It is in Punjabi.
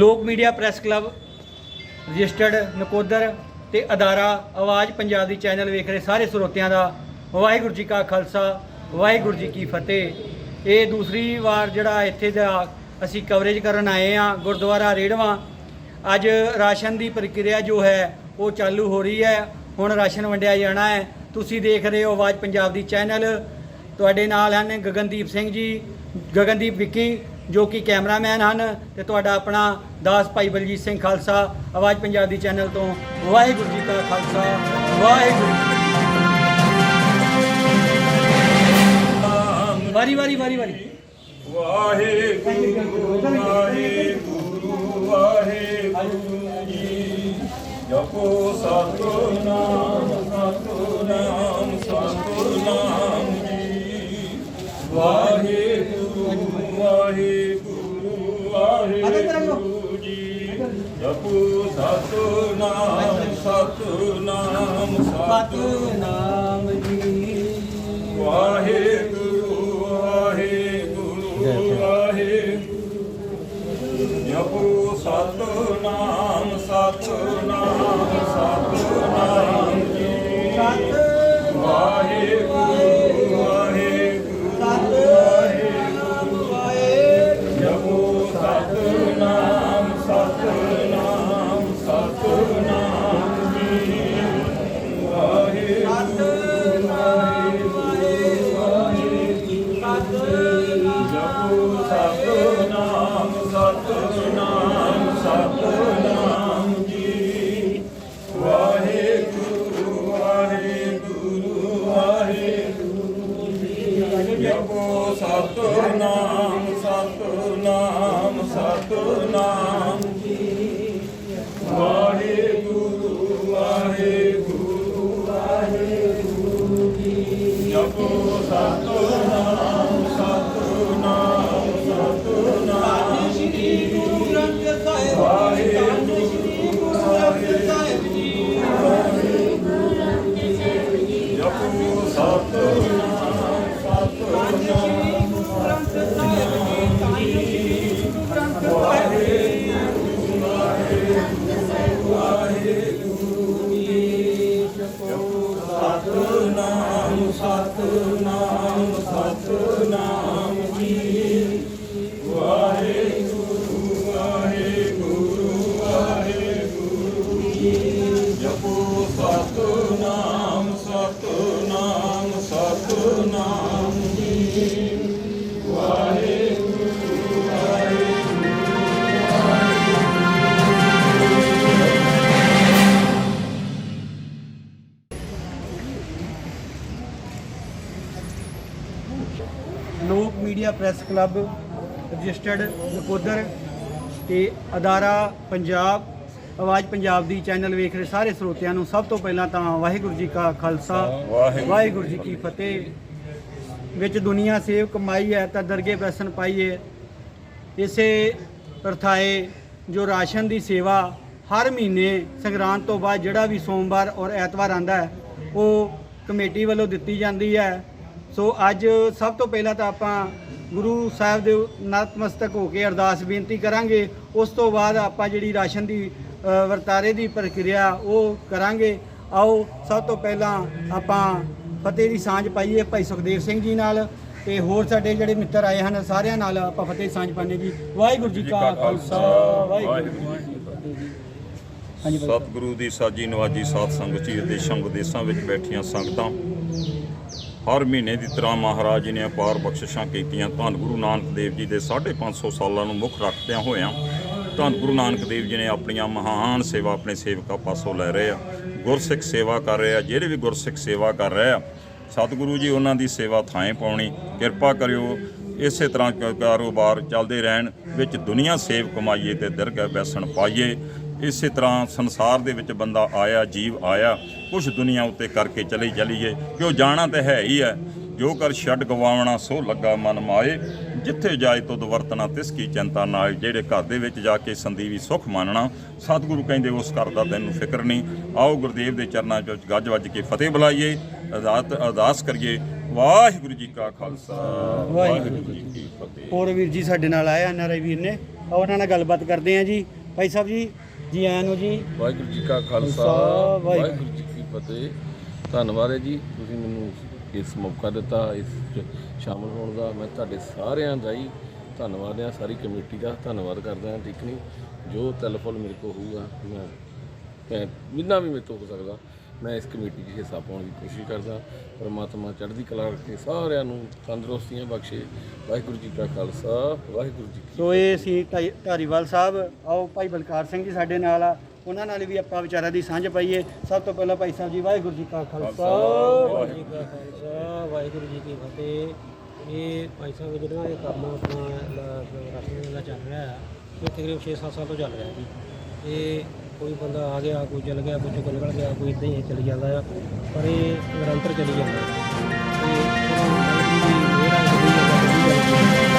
ਲੋਕ media press club, registered Nakodar ਤੇ ਅਦਾਰਾ ਆਵਾਜ਼ ਪੰਜਾਬ ਦੀ ਚੈਨਲ ਵੇਖ ਰਹੇ ਸਾਰੇ ਸਰੋਤਿਆਂ ਦਾ, ਵਾਹਿਗੁਰੂ ਜੀ ਕਾ ਖਾਲਸਾ, ਵਾਹਿਗੁਰੂ ਜੀ ਕੀ ਫਤਿਹ। ਇਹ ਦੂਸਰੀ ਵਾਰ ਜਿਹੜਾ ਇੱਥੇ ਦਾ ਅਸੀਂ ਕਵਰੇਜ ਕਰਨ ਆਏ ਆ ਗੁਰਦੁਆਰਾ ਰੇੜਵਾ। ਅੱਜ ਰਾਸ਼ਨ ਦੀ ਪ੍ਰਕਿਰਿਆ ਜੋ ਹੈ, ਉਹ ਚਾਲੂ ਹੋ ਰਹੀ ਹੈ। ਹੁਣ ਰਾਸ਼ਨ ਵੰਡਿਆ ਜਾਣਾ ਹੈ। ਤੁਸੀਂ ਦੇਖ ਰਹੇ ਹੋ ਆਵਾਜ਼ ਪੰਜਾਬ ਦੀ ਚੈਨਲ। ਤੁਹਾਡੇ ਨਾਲ ਹਨ ਗਗਨਦੀਪ ਸਿੰਘ ਜੀ, ਗਗਨਦੀਪ ਵਿੱਕੀ ਜੋ ਕਿ ਕੈਮਰਾਮੈਨ ਹਨ ਤੇ ਤੁਹਾਡਾ ਆਪਣਾ ਦਾਸ ਭਾਈ ਬਲਜੀਤ ਸਿੰਘ ਖਾਲਸਾ ਆਵਾਜ਼ ਪੰਜਾਬ ਦੀ ਚੈਨਲ ਤੋਂ ਵਾਹਿਗੁਰੂ ਜੀ ਕਾ ਖਾਲਸਾ, ਵਾਹਿਗੁਰੂ ਜੀ ਵਾਰੀ ਵਾਰੀ ਵਾਰੀ ਵਾਰੀ। ਵਾਹਿਗੁਰੂ ਵਾਹਿਗੁਰੂ ਵਾਹਿਗੁਰੂ ਜੀ। ਜਪੋ ਸਤਨਾਮ ਜਪੋ ਸਤਨਾਮ ਸਤਨਾਮ ਸਤਨਾਮ ਨਾਮ ਜੀ ਵਾਹਿਗੁਰੂ ਵਾਹਿਗੁਰੂ ਵਾਹਿਗੁਰੂ ਜਪੋ Satnam Satnam Satnam ji Satnam Satnam media press club registered Nakodar ਤੇ ਅਦਾਰਾ ਪੰਜਾਬ ਆਵਾਜ਼ ਪੰਜਾਬ ਦੀ ਚੈਨਲ ਵੇਖ ਰਹੇ ਸਾਰੇ ਸਰੋਤਿਆਂ ਨੂੰ ਸਭ ਤੋਂ ਪਹਿਲਾਂ ਤਾਂ ਵਾਹਿਗੁਰੂ ਜੀ ਕਾ ਖਾਲਸਾ ਵਾਹਿਗੁਰੂ। ਜੀ ਕੀ ਫਤਿਹ। ਵਿੱਚ ਦੁਨੀਆ ਸੇਵ ਕਮਾਈ ਹੈ ਤਾਂ ਦਰਗੇ ਬੈਸਨ ਪਾਈਏ। ਇਸੇ ਪ੍ਰਥਾਏ ਜੋ ਰਾਸ਼ਨ ਦੀ ਸੇਵਾ ਹਰ ਮਹੀਨੇ ਸੰਗਰਾਂਦ ਤੋਂ ਬਾਅਦ ਜਿਹੜਾ ਵੀ ਸੋਮਵਾਰ ਔਰ ਐਤਵਾਰ ਆਂਦਾ ਹੈ ਉਹ ਕਮੇਟੀ ਵੱਲੋਂ ਦਿੱਤੀ ਜਾਂਦੀ ਹੈ। ਸੋ ਅੱਜ ਸਭ ਤੋਂ ਪਹਿਲਾਂ ਤਾਂ ਆਪਾਂ ਗੁਰੂ ਸਾਹਿਬ ਦੇ ਨਤਮਸਤਕ ਹੋ ਕੇ ਅਰਦਾਸ ਬੇਨਤੀ ਕਰਾਂਗੇ। ਉਸ ਤੋਂ ਬਾਅਦ ਆਪਾਂ ਜਿਹੜੀ ਰਾਸ਼ਨ ਦੀ ਵਰਤਾਰੇ ਦੀ ਪ੍ਰਕਿਰਿਆ ਉਹ ਕਰਾਂਗੇ। ਆਓ, ਸਭ ਤੋਂ ਪਹਿਲਾਂ ਆਪਾਂ ਫਤਿਹ ਦੀ ਸਾਂਝ ਪਾਈਏ ਭਾਈ ਸੁਖਦੇਵ ਸਿੰਘ ਜੀ ਨਾਲ ਤੇ ਹੋਰ ਸਾਡੇ ਜਿਹੜੇ ਮਿੱਤਰ ਆਏ ਹਨ, ਸਾਰਿਆਂ ਨਾਲ ਆਪਾਂ ਫਤਿਹ ਦੀ ਸਾਂਝ ਪਾਣੇ ਜੀ। ਵਾਹਿਗੁਰੂ ਜੀ ਕਾ ਖਾਲਸਾ। ਵਾਹਿਗੁਰੂ ਜੀ ਕੀ ਫਤਿਹ। ਹਾਂਜੀ ਸਤਿਗੁਰੂ ਦੀ ਸਾਜੀ ਨਵਾਜੀ ਸਾਧ ਸੰਗਤ ਜੀ, ਦੇਸ਼ਾਂ ਵਿਦੇਸ਼ਾਂ ਵਿੱਚ ਬੈਠੀਆਂ ਸੰਗਤਾਂ ਹਰ ਮਹੀਨੇ ਦੀ ਤਰ੍ਹਾਂ ਮਹਾਰਾਜ ਜੀ ਨੇ ਅਪਾਰ ਬਖਸ਼ਿਸ਼ਾਂ ਕੀਤੀਆਂ। ਧੰਨ ਗੁਰੂ ਨਾਨਕ ਦੇਵ ਜੀ ਦੇ 550 ਸਾਲਾਂ ਨੂੰ ਮੁੱਖ ਰੱਖਦਿਆਂ ਹੋਇਆਂ, ਧੰਨ ਗੁਰੂ ਨਾਨਕ ਦੇਵ ਜੀ ਨੇ ਆਪਣੀਆਂ ਮਹਾਨ ਸੇਵਾ ਆਪਣੇ ਸੇਵਕਾਂ ਪਾਸੋਂ ਲੈ ਰਹੇ ਆ। ਗੁਰਸਿੱਖ ਸੇਵਾ ਕਰ ਰਹੇ ਆ, ਜਿਹੜੇ ਵੀ ਗੁਰਸਿੱਖ ਸੇਵਾ ਕਰ ਰਹੇ ਆ, ਸਤਿਗੁਰੂ ਜੀ ਉਹਨਾਂ ਦੀ ਸੇਵਾ ਥਾਂ ਪਾਉਣੀ। ਕਿਰਪਾ ਕਰਿਓ, ਇਸੇ ਤਰ੍ਹਾਂ ਕਾਰੋਬਾਰ ਚੱਲਦੇ ਰਹਿਣ, ਵਿੱਚ ਦੁਨੀਆ ਸੇਵ ਕਮਾਈਏ ਤੇ ਦਰਗਾਹ ਬੈਸਣ ਪਾਈਏ। ਇਸੇ ਤਰ੍ਹਾਂ ਸੰਸਾਰ ਦੇ ਵਿੱਚ ਬੰਦਾ ਆਇਆ ਜੀਵ ਆਇਆ ਕੁਝ ਦੁਨੀਆ ਉੱਤੇ ਕਰਕੇ ਚਲੀ ਚਲੀਏ ਕਿ ਉਹ ਜਾਣਾ ਤੇ ਹੈ ਹੀ ਹੈ। ਜੋ ਕਰ ਛੱਡ ਗਵਾਵਣਾ ਸੋ ਲੱਗਾ ਮਨ ਮਾਏ। ਜਿੱਥੇ ਜਾਏ ਤੁਧ ਵਰਤਣਾ ਤਿਸ ਕੀ ਚਿੰਤਾ ਨਾਲ ਜਿਹੜੇ ਘਰ ਦੇ ਵਿੱਚ ਜਾ ਕੇ ਸੰਦੀਵੀ ਸੁਖ ਮੰਨਣਾ ਸਤਿਗੁਰੂ ਕਹਿੰਦੇ ਉਸ ਘਰ ਦਾ ਤੈਨੂੰ ਫਿਕਰ ਨਹੀਂ। ਆਓ ਗੁਰਦੇਵ ਦੇ ਚਰਨਾਂ 'ਚ ਗੱਜ ਵੱਜ ਕੇ ਫਤਿਹ ਬੁਲਾਈਏ। ਅਰਦਾਸ ਅਰਦਾਸ ਕਰੀਏ ਵਾਹਿਗੁਰੂ ਜੀ ਕਾ ਖਾਲਸਾ। ਵਾਹਿਗੁਰੂ ਜੀ ਕੀ ਫਤਿਹ। ਹੋਰ ਵੀਰ ਜੀ ਸਾਡੇ ਨਾਲ ਆਏ ਐਨਆਰਆਈ ਵੀਰ ਨੇ। ਉਹਨਾਂ ਨਾਲ ਗੱਲਬਾਤ ਕਰਦੇ ਹਾਂ ਜੀ। ਭਾਈ ਸਾਹਿਬ ਜੀ ਜੀ ਆਇਆਂ ਨੂੰ ਜੀ। ਵਾਹਿਗੁਰੂ ਜੀ ਕਾ ਖਾਲਸਾ ਵਾਹਿਗੁਰੂ। ਵਾਹਿਗੁਰੂ ਜੀ ਕੀ ਫਤਿਹ। ਧੰਨਵਾਦ ਹੈ ਜੀ ਤੁਸੀਂ ਮੈਨੂੰ ਇਸ ਮੌਕਾ ਦਿੱਤਾ ਇਸ 'ਚ ਸ਼ਾਮਲ ਹੋਣ ਦਾ। ਮੈਂ ਤੁਹਾਡੇ ਸਾਰਿਆਂ ਦਾ ਹੀ ਧੰਨਵਾਦ ਹਾਂ ਸਾਰੀ ਕਮੇਟੀ ਦਾ ਧੰਨਵਾਦ ਕਰਦਾ ਹਾਂ। ਠੀਕ ਨਹੀਂ ਜੋ ਟੈਲੀਫੋਨ ਮੇਰੇ ਕੋਲ ਹੋਊਗਾ ਮੈਂ ਮੈਂ ਜਿੰਨਾ ਵੀ ਮੇਰੇ ਤੋਂ ਹੋ ਸਕਦਾ। ਮੈਂ ਇਸ ਕਮੇਟੀ 'ਚ ਹਿੱਸਾ ਪਾਉਣ ਦੀ ਕੋਸ਼ਿਸ਼ ਕਰਦਾ ਪਰਮਾਤਮਾ ਚੜ੍ਹਦੀ ਕਲਾ ਰੱਖੇ ਸਾਰਿਆਂ ਨੂੰ ਤੰਦਰੁਸਤੀਆਂ ਬਖਸ਼ੇ। ਵਾਹਿਗੁਰੂ ਜੀ ਕਾ ਖਾਲਸਾ ਵਾਹਿਗੁਰੂ ਜੀ ਕੀ ਸੋ ਇਹ ਸੀ ਧਾਰੀਵਾਲ ਸਾਹਿਬ। ਆਓ ਭਾਈ ਬਲਕਾਰ ਸਿੰਘ ਜੀ ਸਾਡੇ ਨਾਲ ਆ। ਉਹਨਾਂ ਨਾਲ ਵੀ ਆਪਾਂ ਵਿਚਾਰਾਂ ਦੀ ਸਾਂਝ ਪਾਈਏ। ਸਭ ਤੋਂ ਪਹਿਲਾਂ ਭਾਈ ਸਾਹਿਬ ਜੀ ਵਾਹਿਗੁਰੂ ਜੀ ਕਾ ਖਾਲਸਾ। ਵਾਹਿਗੁਰੂ ਜੀ ਕਾ ਖਾਲਸਾ ਵਾਹਿਗੁਰੂ ਜੀ ਕੀ ਫਤਿਹ। ਇਹ ਭਾਈ ਸਾਹਿਬ ਜਿਹੜਾ ਇਹ ਕੰਮ ਆਪਣਾ ਰਾਸ਼ਨ ਦਾ ਚੱਲ ਰਿਹਾ ਹੈ ਇਹ ਤਕਰੀਬਨ 6-7 ਸਾਲ ਤੋਂ ਚੱਲ ਰਿਹਾ ਜੀ। ਇਹ ਕੋਈ ਬੰਦਾ ਆ ਗਿਆ, ਕੋਈ ਚਲ ਗਿਆ, ਕੋਈ ਚੁੱਕ ਨਿਕਲ ਗਿਆ, ਕੋਈ ਇਦਾਂ ਹੀ ਚੱਲੀ ਜਾਂਦਾ ਆ, ਪਰ ਇਹ ਨਿਰੰਤਰ ਚਲੀ ਜਾਂਦਾ ਤੇ ਚਲੋ